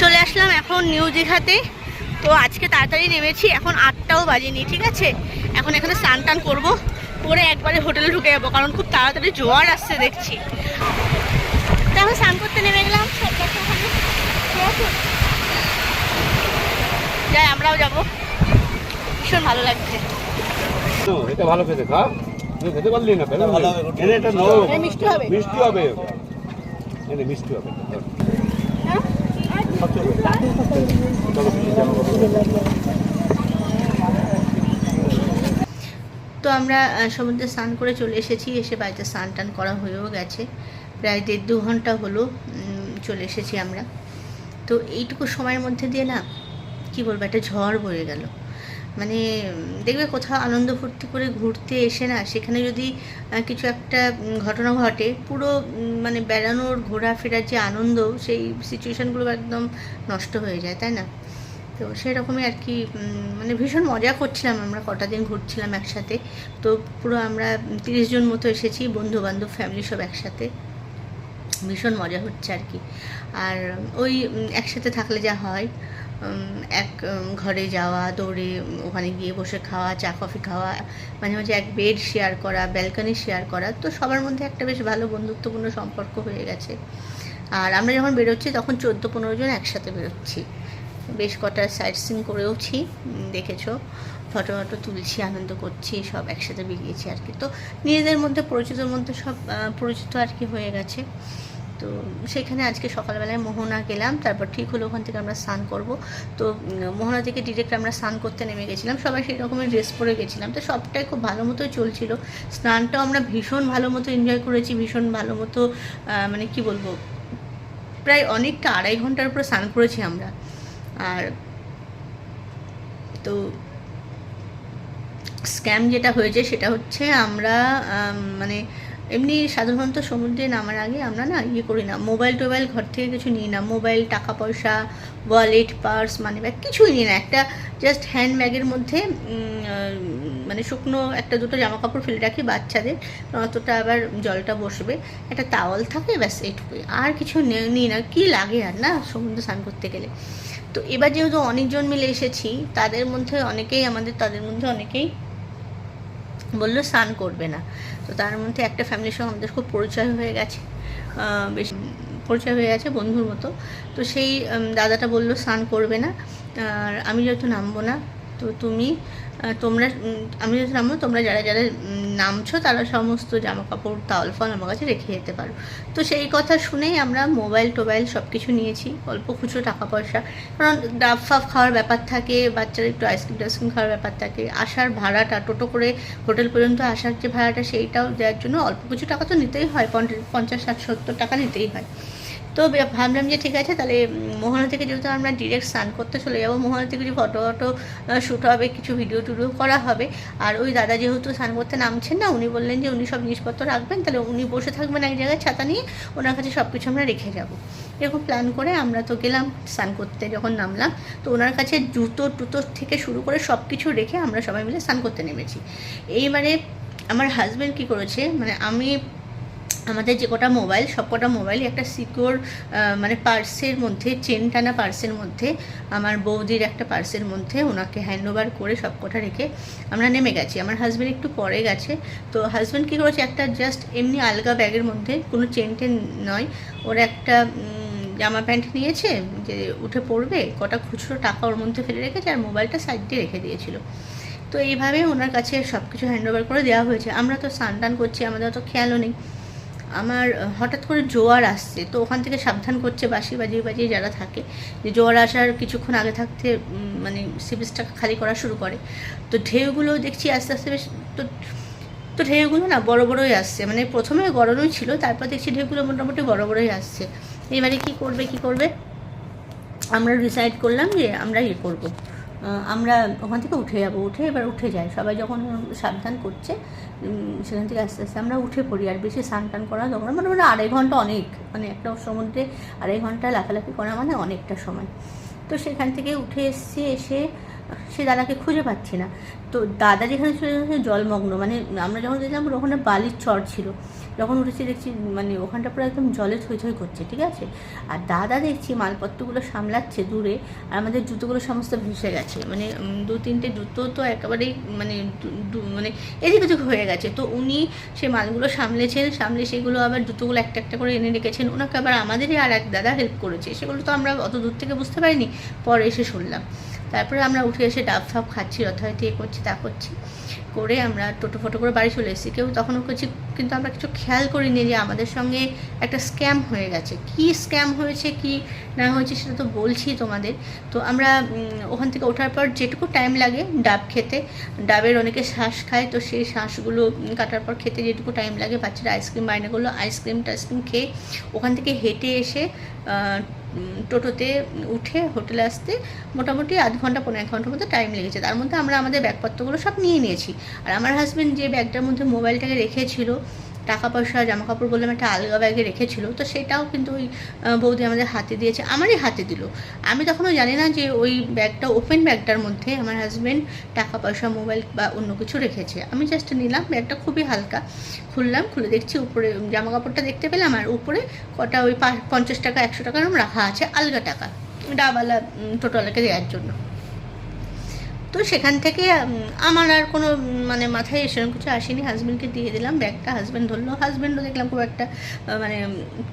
চলে আসলাম এখন নিউ দীঘাতে। তো আজকে তাড়াতাড়ি নেমেছি, এখন আটটাও বাজেনি, ঠিক আছে? এখন এখানে স্নান টান করব, করে একবারে হোটেলে ঢুকে যাব, কারণ খুব তাড়াতাড়ি জোয়ার আসছে দেখছি। তো স্নান করতে নেমে গেলাম যাই, আমরাও যাব। ভীষণ ভালো লাগছে। এটা ভালো খেতে তুই খেতে পারলি না পেলে ভালো হবে, এনে এটা নো এটা মিষ্টি হবে। মিষ্টি হবে। এনে মিষ্টি হবে। তো আমরা সমুদ্রে স্নান করে চলে এসেছি। এসে বাড়িতে স্নান টান করা হয়েও গেছে। প্রায় দেড় দু ঘণ্টা হলো চলে এসেছি আমরা। তো এইটুকু সময়ের মধ্যে দিয়ে না কি বলব একটা ঝড় বয়ে গেল। মানে দেখবে কোথাও আনন্দ ফুর্তি করে ঘুরতে এসে না, সেখানে যদি কিছু একটা ঘটনা ঘটে, পুরো মানে বেড়ানোর, ঘোরাফেরার যে আনন্দ, সেই সিচুয়েশানগুলো একদম নষ্ট হয়ে যায়, তাই না? তো সেরকমই আর কি মানে ভীষণ মজা করছিলাম আমরা, কটা দিন ঘুরছিলাম একসাথে। তো পুরো আমরা তিরিশ জন মতো এসেছি বন্ধু বান্ধব ফ্যামিলি সব একসাথে। ভীষণ মজা হচ্ছে আর কি। আর ওই একসাথে থাকলে যা হয় এক ঘরে যাওয়া, দৌড়ে ওখানে গিয়ে বসে খাওয়া, চা, কফি খাওয়া, মাঝে মাঝে এক বেড শেয়ার করা ব্যালকনি শেয়ার করা, তো সবার মধ্যে একটা বেশ ভালো বন্ধুত্বপূর্ণ সম্পর্ক হয়ে গেছে। আর আমরা যখন বেরোচ্ছি তখন চোদ্দ, পনেরো জন একসাথে বেরোচ্ছি। বেশ কটা সাইট সিন করেওছি দেখেছ। ফটো ফটো তুলছি, আনন্দ করছি, সব একসাথে বেরিয়েছি আর কি। তো নিজেদের মধ্যে পরিচিতর মধ্যে সব পরিচিত আর কি হয়ে গেছে। তো সেখানে আজকে সকালবেলায় মোহনা গেলাম, তারপর ঠিক হলো ওখান থেকে আমরা স্নান করব। তো মোহনা থেকে ডিরেক্ট আমরা স্নান করতে নেমে গেছিলাম, সবাই সেই রকমের ড্রেস পরে গেছিলাম। তো সবটাই খুব ভালো মতোই চলছিল। স্নানটাও আমরা ভীষণ ভালো মতো এনজয় করেছি, ভীষণ ভালো মতো মানে কি বলব, প্রায় অনেকটা আড়াই ঘণ্টার উপরে স্নান করেছি আমরা। আর তো স্ক্যাম যেটা হয়েছে সেটা হচ্ছে আমরা মানে এমনি সাধারণত সমুদ্রে নামার আগে আমরা না ইয়ে করি না মোবাইল টোবাইল ঘর থেকে কিছু নিই না মোবাইল টাকা পয়সা ওয়ালেট পার্স মানি ব্যাগ কিছুই নিই না। একটা জাস্ট হ্যান্ড ব্যাগের মধ্যে মানে শুকনো একটা দুটো জামা কাপড় ফেলে রাখি বাচ্চাদের, অতটা আবার জলটা বসবে। একটা তাওয়াল থাকে, ব্যাস এইটুকুই। আর কিছু নিই না, কি লাগে আর না সমুদ্রে স্নান করতে গেলে। তো এবার যেহেতু অনেকজন মিলে এসেছি, তাদের মধ্যে অনেকেই আমাদের, তাদের মধ্যে অনেকেই বলল স্নান করবে না। তো তার মধ্যে একটা ফ্যামিলির সঙ্গে আমাদের খুব পরিচয় হয়ে গেছে। বেশ পরিচয় হয়ে গেছে বন্ধুর মতো। তো সেই দাদাটা বলল, স্নান করবে না। আর আমি যেহেতু নামবো না তো তুমি তোমরা আমি যেহেতু তোমরা যারা যারা নামছো, তারা সমস্ত জামা কাপড় তাওয়াল, ফল আমার কাছে রেখে যেতে পারো। তো সেই কথা শুনেই আমরা মোবাইল, টোবাইল সব কিছু নিয়েছি, অল্প খুচরো টাকা পয়সা। কারণ ডাব ফাফ খাওয়ার ব্যাপার থাকে, বাচ্চারা একটু আইসক্রিম টাইসক্রিম খাওয়ার ব্যাপার থাকে, আসার ভাড়াটা, টোটো করে হোটেল পর্যন্ত আসার যে ভাড়াটা, সেইটাও দেওয়ার জন্য অল্প কিছু টাকা তো নিতেই হয় পঞ্চাশ, ষাট, সত্তর টাকা নিতেই হয়। তো ভাবলাম যে ঠিক আছে, তাহলে মোহনা থেকে যেহেতু আমরা ডিরেক্ট স্নান করতে চলে যাব, মোহনা থেকে কিছু ফটো ফটো শ্যুট হবে, কিছু ভিডিও টিডিও করা হবে। আর ওই দাদা যেহেতু স্নান করতে নামছেন না, উনি বললেন যে উনি সব জিনিসপত্র রাখবেন, তাহলে উনি বসে থাকবেন এক জায়গায় ছাতা নিয়ে, ওনার কাছে সব কিছু আমরা রেখে যাব। এরকম প্ল্যান করে আমরা তো গেলাম স্নান করতে যখন নামলাম, তো ওনার কাছে জুতো টুতো থেকে শুরু করে সব কিছু রেখে আমরা সবাই মিলে স্নান করতে নেমেছি। এইবারে আমার হাজব্যান্ড কী করেছে মানে আমি আমাদের যে কটা মোবাইল, সব কটা মোবাইল একটা সিকিওর মানে পার্সের মধ্যে চেন টানা পার্সের মধ্যে, আমার বৌদির একটা পার্সের মধ্যে ওনাকে হ্যান্ড ওভার করে সব কটা রেখে আমরা নেমে গেছি। আমার হাজব্যান্ড একটু পরে গেছে। তো হাজব্যান্ড কী করেছে? একটা জাস্ট এমনি আলগা ব্যাগের মধ্যে, কোনো চেন টেন নয়, ওর একটা জামা প্যান্ট নিয়েছে, যে উঠে পড়বে, কটা খুচরো টাকা ওর মধ্যে ফেলে রেখেছে আর মোবাইলটা সাইড রেখে দিয়েছিল। তো এইভাবে ওনার কাছে সব কিছু হ্যান্ড ওভার করে দেওয়া হয়েছে। আমরা তো স্নান টান করছি, আমাদের অত খেয়ালও নেই। আমার হঠাৎ করে জোয়ার আসছে, তো ওখান থেকে সাবধান করছে বাসি বাজিয়ে বাজিয়ে যারা থাকে, যে জোয়ার আসার কিছুক্ষণ আগে থাকতে মানে সিবিসটা খালি করা শুরু করে। তো ঢেউগুলো দেখছি আস্তে আস্তে বেশ, তো তো ঢেউগুলো না বড় বড়ই আসছে মানে প্রথমে গরমই ছিল, তারপর দেখছি ঢেউগুলো মোটামুটি বড় বড়ই আসছে। এবারে কি করবে কি করবে? আমরা ডিসাইড করলাম যে আমরা ইয়ে করব। আমরা ওখান থেকে উঠে যাব। উঠে এবার উঠে যাই। সবাই যখন সাবধান করছে সেখান থেকে আস্তে আস্তে আমরা উঠে পড়ি। আর বেশি স্নান টান করা দরকার মানে মানে আড়াই ঘণ্টা অনেক। মানে একটা সমুদ্রে আড়াই ঘণ্টা লাফালাফি করা মানে অনেকটা সময়। তো সেখান থেকে উঠে এসছি, এসে সে দাদাকে খুঁজে পাচ্ছি না। তো দাদা যেখানে ছিল সেখানে জলমগ্ন। মানে আমরা যখন দেখলাম ওখানে বালির চর ছিল। যখন উঠেছি দেখছি মানে ওখানটা পুরো একদম জলে থই থই করছে, ঠিক আছে? আর দাদা দেখছি মালপত্রগুলো সামলাচ্ছে দূরে, আর আমাদের জুতোগুলো সমস্ত ভেসে গেছে। মানে দু তিনটে জুতো তো একেবারেই মানে মানে এদিক ওদিক হয়ে গেছে। তো উনি সে মালগুলো সামলেছেন, সামলে সেগুলো আবার জুতোগুলো একটা একটা করে এনে রেখেছেন। ওনাকে আবার আমাদেরই আর এক দাদা হেল্প করেছে। সেগুলো তো আমরা অত দূর থেকে বুঝতে পারিনি, পরে এসে শুনলাম। তারপরে আমরা উঠে এসে ডাব ফাব খাচ্ছি যথাযথ এ করছি, তা করছি। করে আমরা টোটো ফটো করে বাড়ি চলে এসেছি। কেউ তখনও কিছু কিন্তু আমরা কিছু খেয়াল করিনি যে আমাদের সঙ্গে একটা স্ক্যাম হয়ে গেছে। কি স্ক্যাম হয়েছে, কি না হয়েছে সেটা তো বলছি তোমাদের। তো আমরা ওখান থেকে ওঠার পর যেটুকু টাইম লাগে ডাব খেতে। ডাবের অনেকে শ্বাস খায়, তো সেই শ্বাসগুলো কাটার পর খেতে যেটুকু টাইম লাগে বাচ্চারা আইসক্রিম বায়না করল আইসক্রিম টাইসক্রিম খেয়ে ওখান থেকে হেঁটে এসে টোটোতে উঠে হোটেলে আসতে মোটামুটি আধ ঘণ্টা, পনেরো এক ঘণ্টার মধ্যে টাইম লেগেছে। তার মধ্যে আমরা আমাদের ব্যাগপত্রগুলো সব নিয়ে নিয়েছি। আর আমার হাজব্যান্ড যে ব্যাগটার মধ্যে মোবাইলটাকে রেখেছিল টাকা পয়সা জামা কাপড় বললাম একটা আলগা ব্যাগে রেখেছিল। তো সেটাও কিন্তু ওই বৌদি আমাদের হাতে দিয়েছে, আমারই হাতে দিল। আমি তখনও জানি না যে ওই ব্যাগটা ওপেন ব্যাগটার মধ্যে আমার হাজব্যান্ড টাকা পয়সা মোবাইল বা অন্য কিছু রেখেছে। আমি জাস্ট নিলাম ব্যাগটা খুবই হালকা। খুললাম, খুলে দেখছি উপরে জামা কাপড়টা দেখতে পেলাম, আর উপরে কটা ওই পঞ্চাশ টাকা, একশো টাকা রাখা আছে, আলগা টাকা। ডাবালা টোটোওয়ালাকে দেওয়ার জন্য। তো সেখান থেকে আমার আর কোনো মানে মাথায় সেরকম কিছু আসেনি। হাজব্যান্ডকে দিয়ে দিলাম, ব্যাগটা হাজব্যান্ড ধরলো। হাজব্যান্ডও দেখলাম খুব একটা মানে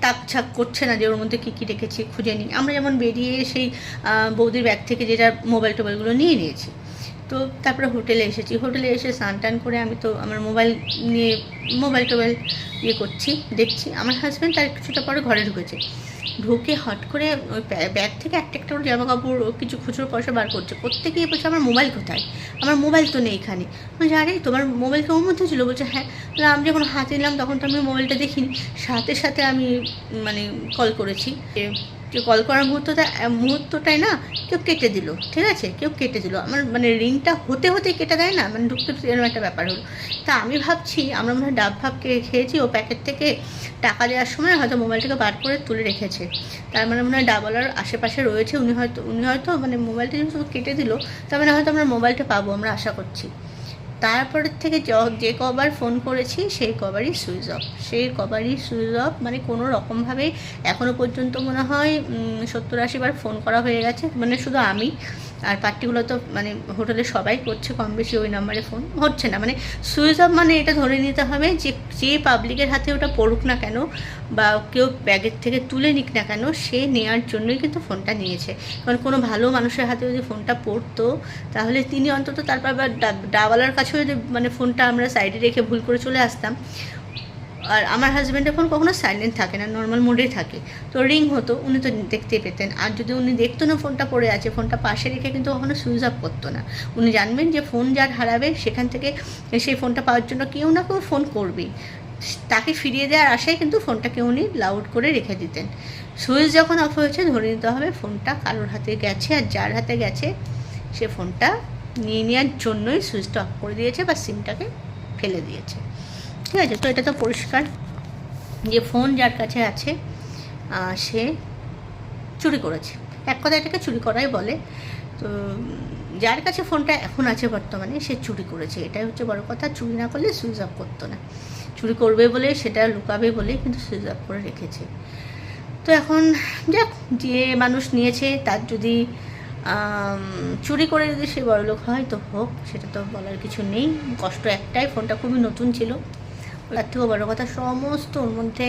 তাক ছাক করছে না যে ওর মধ্যে কী কী রেখেছি, খুঁজে নিই। আমরা যেমন বেরিয়ে সেই বৌদির ব্যাগ থেকে যেটা মোবাইল টোবাইলগুলো নিয়ে নিয়েছি। তো তারপরে হোটেলে এসেছি। হোটেলে এসে স্নান টান করে আমি তো আমার মোবাইল নিয়ে মোবাইল টোবাইল ইয়ে করছি, দেখছি। আমার হাজব্যান্ড তার কিছুটা পরে ঘরে ঢুকেছে। ঢুকে হট করে ওই ব্যাগ থেকে একটা একটা করে জামা কাপড়, কিছু খুচরো পয়সা বার করছে। গিয়ে বলছে, আমার মোবাইল কোথায়? আমার মোবাইল তো নেই এখানে। বলছে, আরে, তোমার মোবাইল কেমন মধ্যে ছিল? বলছে হ্যাঁ। তাহলে আমি যখন হাতে নিলাম তখন তো আমি মোবাইলটা দেখিনি। সাথে সাথে আমি মানে কল করেছি কল করার মুহূর্তটা মুহূর্তটাই না কেউ কেটে দিল, ঠিক আছে? কেউ কেটে দিল। আমার মানে রিংটা হতে হতে কেটে দেয় না মানে ঢুকতে এরকম একটা ব্যাপার হলো। তা আমি ভাবছি, আমরা মনে হয় ডাব ভাব খেয়েছি, ও প্যাকেট থেকে টাকা দেওয়ার সময় হয়তো মোবাইলটাকে বার করে তুলে রেখেছে। তার মানে মনে হয় ডাবলার আশেপাশে রয়েছে, উনি হয়তো উনি হয়তো মানে মোবাইলটা যেহেতু কেটে দিল, তার মানে হয়তো আমরা মোবাইলটা পাবো, আমরা আশা করছি। তারপরের থেকে যে কবার ফোন করেছি, সেই কবারই সুইচ অফ সেই কবারই সুইচ অফ মানে কোনো রকমভাবে এখনও পর্যন্ত মনে হয় সত্তর আশি বার ফোন করা হয়ে গেছে। মানে শুধু আমি। আর পার্টিগুলো তো মানে হোটেলে সবাই করছে কম বেশি ওই নাম্বারে ফোন হচ্ছে না। মানে সুইচ অফ মানে এটা ধরে নিতে হবে যে যে পাবলিকের হাতে ওটা পড়ুক না কেন বা কেউ ব্যাগের থেকে তুলে নিক না কেন, সে নেওয়ার জন্যই কিন্তু ফোনটা নিয়েছে। কারণ কোনো ভালো মানুষের হাতে যদি ফোনটা পড়তো, তাহলে তিনি অন্তত তারপর আবার ডা- ডাওয়ালার কাছেও যদি মানে ফোনটা আমরা সাইডে রেখে ভুল করে চলে আসতাম আর আমার হাজব্যান্ডের ফোন কখনো সাইলেন্ট থাকে না নর্মাল মোডেই থাকে। তো রিং হতো, উনি তো দেখতেই পেতেন। আর যদি উনি দেখতো না ফোনটা পড়ে আছে ফোনটা পাশে রেখে কিন্তু কখনো সুইচ অফ করতো না। উনি জানবেন যে ফোন যার হারাবে, সেখান থেকে সেই ফোনটা পাওয়ার জন্য কেউ না কেউ ফোন করবেই। তাকে ফিরিয়ে দেওয়ার আশায় কিন্তু ফোনটাকে উনি লাউড করে রেখে দিতেন। সুইচ যখন অফ হয়েছে, ধরে নিতে হবে ফোনটা কারোর হাতে গেছে আর যার হাতে গেছে, সে ফোনটা নিয়ে নেওয়ার জন্যই সুইচটা অফ করে দিয়েছে বা সিমটাকে ফেলে দিয়েছে। ঠিক আছে? তো এটা তো পরিষ্কার। যে ফোন যার কাছে আছে সে চুরি করেছে। এক কথা এটাকে চুরি করাই বলে। তো, যার কাছে ফোনটা এখন আছে বর্তমানে, সে চুরি করেছে। এটাই হচ্ছে বড় কথা। চুরি না করলে সুইচ অফ করতো না। চুরি করবে বলে, সেটা লুকাবে বলে কিন্তু সুইচ অফ করে রেখেছে। তো এখন যাক, যে মানুষ নিয়েছে, তার যদি চুরি করে যদি সে বড়লোক হয়, তো হোক, সেটা তো বলার কিছু নেই। কষ্ট একটাই, ফোনটা খুবই নতুন ছিল। তার থেকেও বড় কথা সমস্ত ওর মধ্যে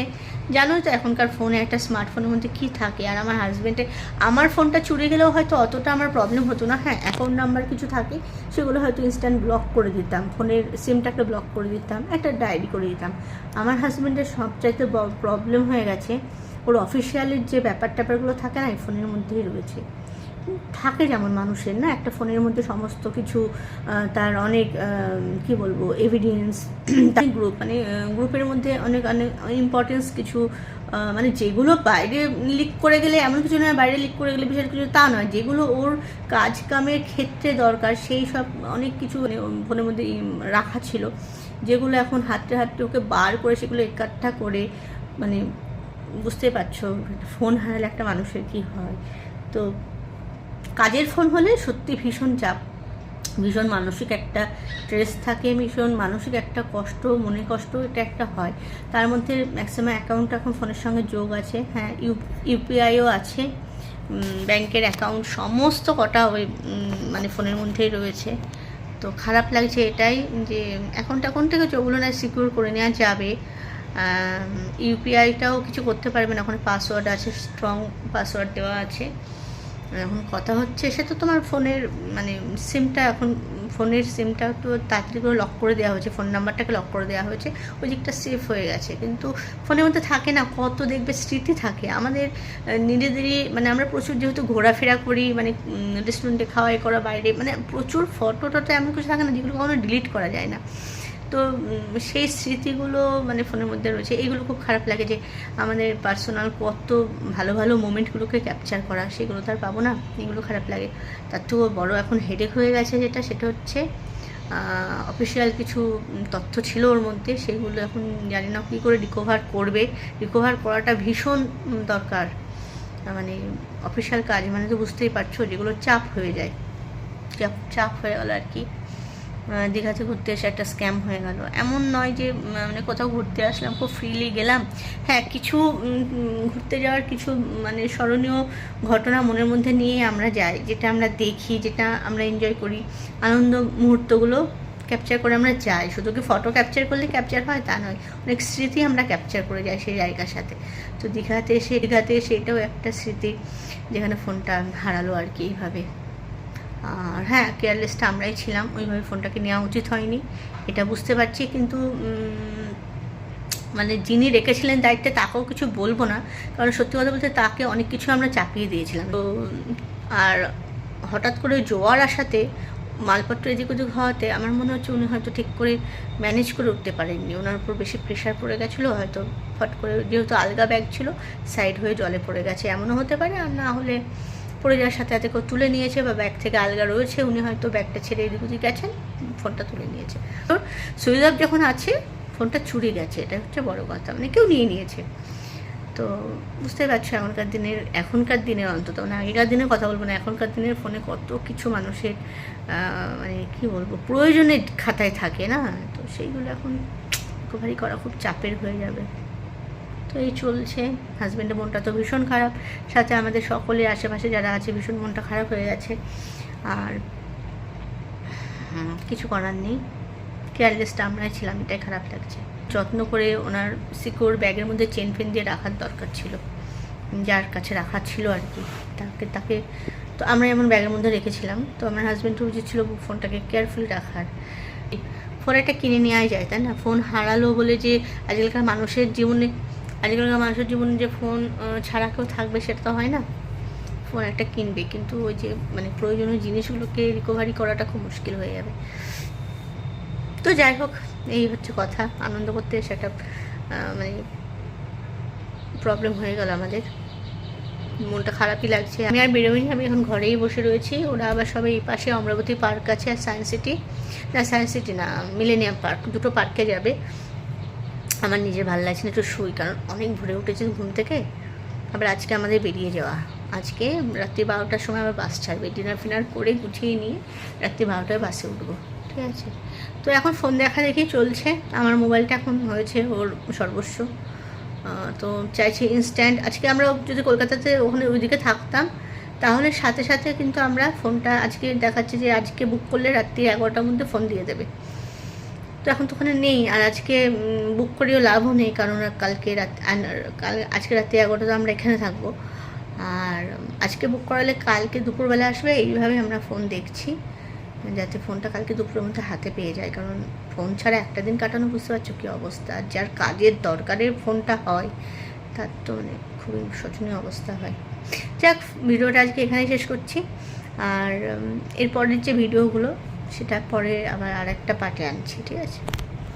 জানোই তো এখনকার ফোনে একটা স্মার্টফোনের মধ্যে কী থাকে? আর আমার হাজব্যান্ডে আমার ফোনটা চুরি গেলেও হয়তো অতটা আমার প্রবলেম হতো না। হ্যাঁ অ্যাকাউন্ট নাম্বার কিছু থাকে, সেগুলো হয়তো ইনস্ট্যান্ট ব্লক করে দিতাম। ফোনের সিমটাকে ব্লক করে দিতাম, একটা ডায়েরি করে দিতাম। আমার হাজব্যান্ডের সবচাইতে প্রবলেম হয়ে গেছে, ওর অফিসিয়ালের যে ব্যাপার ট্যাপারগুলো থাকে না, এই ফোনের মধ্যেই রয়েছে। থাকে যেমন মানুষের, না? একটা ফোনের মধ্যে সমস্ত কিছু তার অনেক কি বলব এভিডেন্স গ্রুপ মানে গ্রুপের মধ্যে অনেক অনেক ইম্পর্টেন্স কিছু মানে যেগুলো বাইরে লিক করে গেলে, এমন কিছু নয় বাইরে লিক করে গেলে বিশেষ কিছু তা নয়। যেগুলো ওর কাজ কামের ক্ষেত্রে দরকার, সেই সব অনেক কিছু মানে ফোনের মধ্যে রাখা ছিল। যেগুলো এখন হাঁটতে হাঁটতে ওকে বার করে সেগুলো একাঠা করে মানে বুঝতে পারছ ফোন হারালে একটা মানুষের কি হয়? তো কাজের ফোন হলে সত্যি ভীষণ চাপ। ভীষণ মানসিক একটা স্ট্রেস থাকে, ভীষণ মানসিক একটা কষ্ট, মনে কষ্ট, এটা একটা হয়। তার মধ্যে ম্যাক্সিমাম অ্যাকাউন্ট এখন ফোনের সঙ্গে যোগ আছে। হ্যাঁ ইউ ইউপিআইও আছে। ব্যাংকের অ্যাকাউন্ট সমস্ত কটা ওই মানে ফোনের মধ্যেই রয়েছে। তো খারাপ লাগছে এটাই যে এখন এখন থেকে ওগুলো না সিকিউর করে নেওয়া যাবে। ইউপিআইটাও কিছু করতে পারবে না। ওখানে পাসওয়ার্ড আছে স্ট্রং পাসওয়ার্ড দেওয়া আছে। এখন কথা হচ্ছে, সে তো তোমার ফোনের মানে সিমটা এখন, ফোনের সিমটা তো তাড়াতাড়ি করে লক করে দেওয়া হয়েছে ফোন নাম্বারটাকে লক করে দেওয়া হয়েছে, ওই দিকটা সেফ হয়ে গেছে। কিন্তু ফোনের মধ্যে থাকে না, কত দেখবে স্মৃতি থাকে। আমাদের নিজেদেরই মানে আমরা প্রচুর যেহেতু ঘোরাফেরা করি মানে রেস্টুরেন্টে খাওয়াই করা, বাইরে মানে প্রচুর ফটো টটো এমন কিছু থাকে না, যেগুলো কখনো ডিলিট করা যায় না। তো সেই স্মৃতিগুলো মানে ফোনের মধ্যে রয়েছে। এগুলো খুব খারাপ লাগে যে, আমাদের পার্সোনাল কত ভালো ভালো মোমেন্টগুলোকে ক্যাপচার করা, সেগুলো তো আর পাবো না। এগুলো খারাপ লাগে। তার থেকেও বড় এখন হেডেক হয়ে গেছে যেটা, সেটা হচ্ছে অফিসিয়াল কিছু তথ্য ছিল ওর মধ্যে, সেগুলো এখন জানি না কী করে রিকভার করবে। রিকভার করাটা ভীষণ দরকার। মানে অফিসিয়াল কাজ মানে তো বুঝতেই পারছ, যেগুলো চাপ হয়ে যায়। চাপ হয়ে গেল আর কি। দীঘাতে ঘুরতে এসে একটা স্ক্যাম হয়ে গেল। এমন নয় যে মানে কোথাও ঘুরতে আসলাম, খুব ফ্রিলি গেলাম। হ্যাঁ কিছু ঘুরতে যাওয়ার কিছু মানে স্মরণীয় ঘটনা মনের মধ্যে নিয়ে আমরা যাই, যেটা আমরা দেখি, যেটা আমরা এনজয় করি। আনন্দ মুহূর্তগুলো ক্যাপচার করে আমরা যাই। শুধু কি ফটো ক্যাপচার করলে ক্যাপচার হয়? তা নয়। অনেক স্মৃতি আমরা ক্যাপচার করে যাই সেই জায়গার সাথে। তো দীঘাতে এসে দীঘাতে এসে এটাও একটা স্মৃতি, যেখানে ফোনটা হারালো আর কি এইভাবে। আর হ্যাঁ কেয়ারলেসটা আমরাই ছিলাম, ওইভাবে ফোনটাকে নেওয়া উচিত হয়নি, এটা বুঝতে পারছি, কিন্তু মানে যিনি রেখেছিলেন দায়িত্বে তাকেও কিছু বলব না, কারণ সত্যি কথা বলতে তাকে অনেক কিছু আমরা চাপিয়ে দিয়েছিলাম। তো, আর হঠাৎ করে জোয়ার আসাতে, মালপত্র এদিক ওদিক হওয়াতে আমার মনে হচ্ছে উনি হয়তো ঠিক করে ম্যানেজ করে উঠতে পারেননি। ওনার উপর বেশি প্রেশার পড়ে গেছিল, হয়তো ফট করে যেহেতু আলগা ব্যাগ ছিল সাইড হয়ে জলে পড়ে গেছে, এমনও হতে পারে, আর না হলে পড়ে যাওয়ার সাথে সাথে কেউ তুলে নিয়েছে বা ব্যাগ থেকে আলগা রয়েছে, উনি হয়তো ব্যাগটা ছেড়ে এদিক ওদিক গেছেন ফোনটা তুলে নিয়েছে। তো অফ যখন আছে ফোনটা চুরি গেছে এটা হচ্ছে বড় কথা মানে কেউ নিয়ে নিয়েছে। তো বুঝতে পারছ, এখনকার দিনের এখনকার দিনের অন্তত মানে আগেকার দিনের কথা বলব না, এখনকার দিনের ফোনে কত কিছু মানুষের মানে কি বলব, প্রয়োজনের খাতায় থাকে না? তো সেইগুলো এখন রিকভারি করা খুব চাপের হয়ে যাবে। তো এই চলছে। হাজব্যান্ডের মনটা তো ভীষণ খারাপ। সাথে আমাদের সকলের আশেপাশে যারা আছে, ভীষণ মনটা খারাপ হয়ে গেছে। আর কিছু করার নেই। কেয়ারলেসটা আমরাই ছিলাম, এটাই খারাপ লাগছে। যত্ন করে ওনার সিকিউর ব্যাগের মধ্যে চেন ফেন দিয়ে রাখার দরকার ছিল। যার কাছে রাখা ছিল আর কি। তাকে তাকে, তো আমরা এমন ব্যাগের মধ্যে রেখেছিলাম। তো আমার হাজব্যান্ড উচিত ছিল ফোনটাকে কেয়ারফুলি রাখার। ফোন একটা কিনে নেওয়াই যায়, তাই না? ফোন হারালো বলে যে, আজকালকার মানুষের জীবনে আজকালকার মানুষের জীবনে যে ফোন ছাড়া কেউ থাকবে সেটা তো হয় না। ফোন একটা কিনবে, কিন্তু ওই যে মানে প্রয়োজনীয় জিনিসগুলোকে রিকভারি করাটা খুব মুশকিল হয়ে যাবে। তো যাই হোক, এই হচ্ছে কথা। আনন্দ করতে একটা মানে প্রবলেম হয়ে গেল আমাদের। মনটা খারাপই লাগছে। আমি আর বেরোইনি, আমি এখন ঘরেই বসে রয়েছি। ওরা আবার সবাই এই পাশে অমরাবতী পার্ক আছে, আর সায়েন্স সিটি না সায়েন্স সিটি না মিলেনিয়াম পার্ক দুটো পার্কে যাবে। আমার নিজের ভালো লাগছে না, একটু শুই, কারণ অনেক ভোরে উঠেছি ঘুম থেকে। আবার আজকে আমাদের বেরিয়ে যাওয়া। আজকে রাত্রি বারোটার সময় আবার বাস ছাড়বে। ডিনার ফিনার করে গুছিয়ে নিয়ে রাত্রি বারোটায় বাসে উঠবো। ঠিক আছে? তো এখন ফোন দেখা দেখি চলছে। আমার মোবাইলটা এখন হয়েছে ওর সর্বস্ব। তো চাইছি ইনস্ট্যান্ট আজকে আমরা যদি কলকাতাতে ওখানে ওইদিকে থাকতাম, তাহলে সাথে সাথে কিন্তু আমরা ফোনটা আজকে দেখাচ্ছে যে আজকে বুক করলে রাত্রি এগারোটার মধ্যে ফোন দিয়ে দেবে। তো এখন তো ওখানে নেই, আর আজকে বুক করেও লাভও নেই, কারণ কালকে রাত কাল, আজকে রাত্রি এগারোটা, তো আমরা এখানে থাকব। আর, আজকে বুক করালে কালকে দুপুরবেলা আসবে, এইভাবে আমরা ফোন দেখছি, যাতে ফোনটা কালকে দুপুরের মধ্যে হাতে পেয়ে যায়, কারণ ফোন ছাড়া একটা দিন কাটানো বুঝতে পারছ কী অবস্থা। যার কাজের দরকারের ফোনটা হয়, তার তো মানে খুবই শোচনীয় অবস্থা হয়। যাক, ভিডিওটা আজকে এখানেই শেষ করছি। আর এরপরের যে ভিডিওগুলো সেটা পরে আবার আরেকটা পার্টে আনছি ঠিক আছে?